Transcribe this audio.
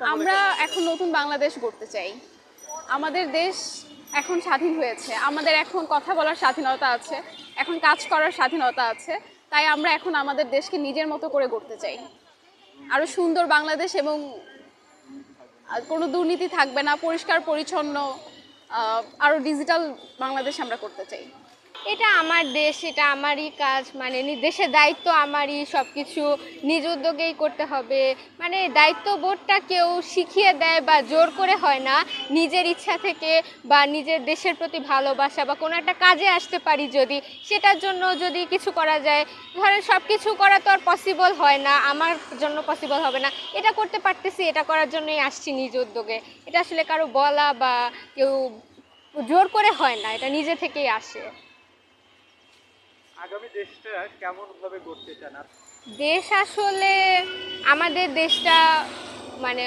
আমরা এখন নতুন বাংলাদেশ গড়তে চাই। আমাদের দেশ এখন স্বাধীন হয়েছে। আমাদের এখন কথা বলার স্বাধীনতা আছে এখন কাজ করার স্বাধীনতা আছে। তাই আমরা এখন আমাদের দেশকে নিজের মতো করে গড়তে চাই। আরও সুন্দর বাংলাদেশ এবং আর কোনো দুর্নীতি থাকবে না পরিষ্কার পরিচ্ছন্ন আরও ডিজিটাল বাংলাদেশ আমরা করতে চাই। এটা আমার দেশ, এটা আমারই কাজ মানে দেশের দায়িত্ব আমারই সব কিছু নিজ উদ্যোগেই করতে হবে। মানে দায়িত্ববোধটা কেউ শিখিয়ে দেয় বা জোর করে হয় না, নিজের ইচ্ছা থেকে বা নিজের দেশের প্রতি ভালোবাসা বা কোনো একটা কাজে আসতে পারি যদি, সেটার জন্য যদি কিছু করা যায়। ধরেন সব কিছু করা তো আর পসিবল হয় না, আমার জন্য পসিবল হবে না। এটা করতে পারতেছি, এটা করার জন্যই আসছি নিজ উদ্যোগে। এটা আসলে কারও বলা বা কেউ জোর করে হয় না, এটা নিজে থেকেই আসে। আগামী দেশটা কেমন ভাবে গড়তে চান? দেশ আসলে আমাদের দেশটা মানে